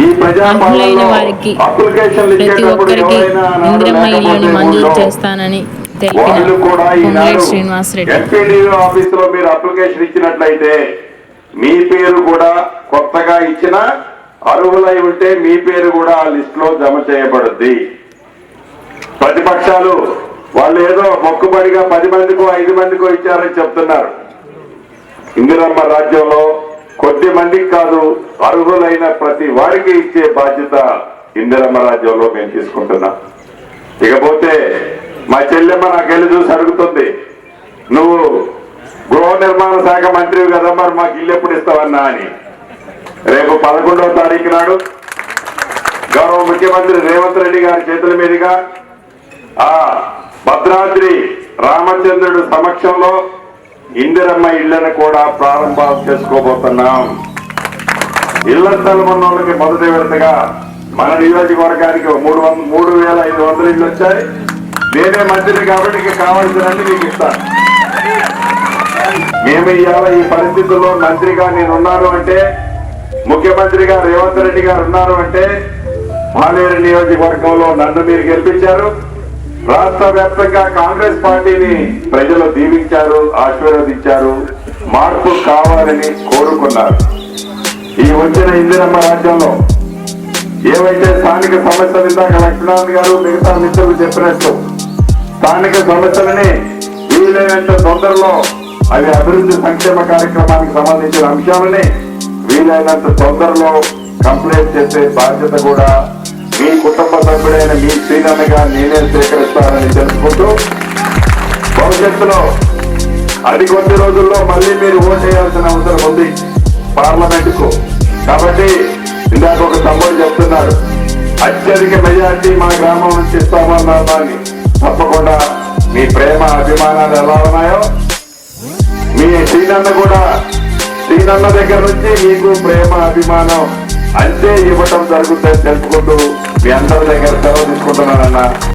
ఈ అర్హులైన వారికి ప్రతి ఒక్కరికి ఇందిరమ్మ ఇల్లుని మంజూరు చేస్తానని తెలిపిన ఈనాడు శ్రీనివాస్ రెడ్డి. ఎంపీడీఓ ఆఫీస్లో మీరు అప్లికేషన్ ఇచ్చినట్లయితే మీ పేరు కూడా కొత్తగా ఇచ్చిన అర్హులై ఉంటే మీ పేరు కూడా ఆ లిస్ట్లో జమ చేయబడుద్ది. ప్రతిపక్షాలు వాళ్ళు ఏదో మొక్కుబడిగా పది మందికో ఐదు మందికో ఇచ్చారని చెప్తున్నారు. ఇందిరమ్మ రాజ్యంలో కొద్ది మందికి కాదు అర్హులైన ప్రతి వారికి ఇచ్చే బాధ్యత ఇందిరమ్మ రాజ్యంలో మేము తీసుకుంటున్నాం. ఇకపోతే మా చెల్లెమ్మ నా వెళ్ళి చూసి అడుగుతుంది నువ్వు గృహ నిర్మాణ శాఖ మంత్రివి కదా మరి మాకు ఇల్లు ఎప్పుడు ఇస్తావన్నా అని. రేపు పదకొండవ తారీఖు నాడు గౌరవ ముఖ్యమంత్రి రేవంత్ రెడ్డి గారి చేతుల మీదుగా ఆ భద్రాద్రి రామచంద్రుడు సమక్షంలో ఇందిరమ్మ ఇళ్ళను కూడా ప్రారంభం చేసుకోబోతున్నాం. ఇళ్ళ స్థలం ఉన్న వాళ్ళకి మొదటి విడతగా మన నియోజకవర్గానికి మూడు వంద మూడు వేల ఐదు వందల ఇళ్ళు వచ్చాయి. నేనే మంత్రిని కాబట్టి ఇక కావాల్సినన్ని మీకు ఇస్తాను. మేము ఇవాళ ఈ పరిస్థితుల్లో మంత్రిగా నేను ఉన్నాను అంటే ముఖ్యమంత్రిగా రేవంత్ రెడ్డి గారు ఉన్నారు అంటే పాలేరు నియోజకవర్గంలో నన్ను మీరు గెలిపించారు. రాష్ట్ర వ్యాప్తంగా కాంగ్రెస్ పార్టీని ప్రజలు దీవించారు ఆశీర్వదించారు మార్పు కావాలని కోరుకున్నారు. ఈ వచ్చిన ఇందిరమ్మ రాజ్యంలో ఏవైతే స్థానిక సమస్యలు ఇందాక లక్ష్మణాథ్ గారు మిగతా మిత్రులు చెప్పినట్టు స్థానిక సమస్యలని వీలైనంత తొందరలో అవి అభివృద్ధి సంక్షేమ కార్యక్రమానికి సంబంధించిన అంశాలని వీలైనంత తొందరలో కంప్లైంట్ చేసే బాధ్యత కూడా మీ కుటుంబ సభ్యుడైన మీ శ్రీనన్నగా నేనే స్వీకరిస్తానని తెలుసుకుంటూ భవిష్యత్తులో అది కొద్ది రోజుల్లో మళ్ళీ మీరు ఓట్ చేయాల్సిన అవసరం ఉంది పార్లమెంట్కు కాబట్టి ఇందాక ఒక తమ్ముడు చెప్తున్నాడు అత్యధిక మెజార్టీ మా గ్రామం నుంచి ఇస్తామన్నారు దాన్ని తప్పకుండా మీ ప్రేమ అభిమానాలు ఎలా ఉన్నాయో మీ శ్రీనన్న కూడా శ్రీనన్న దగ్గర నుంచి మీకు ప్రేమ అభిమానం అంతే ఇవ్వటం జరుగుతుందని తెలుసుకుంటూ మీ అందరి దగ్గర సెలవు తీసుకుంటున్నానన్నా.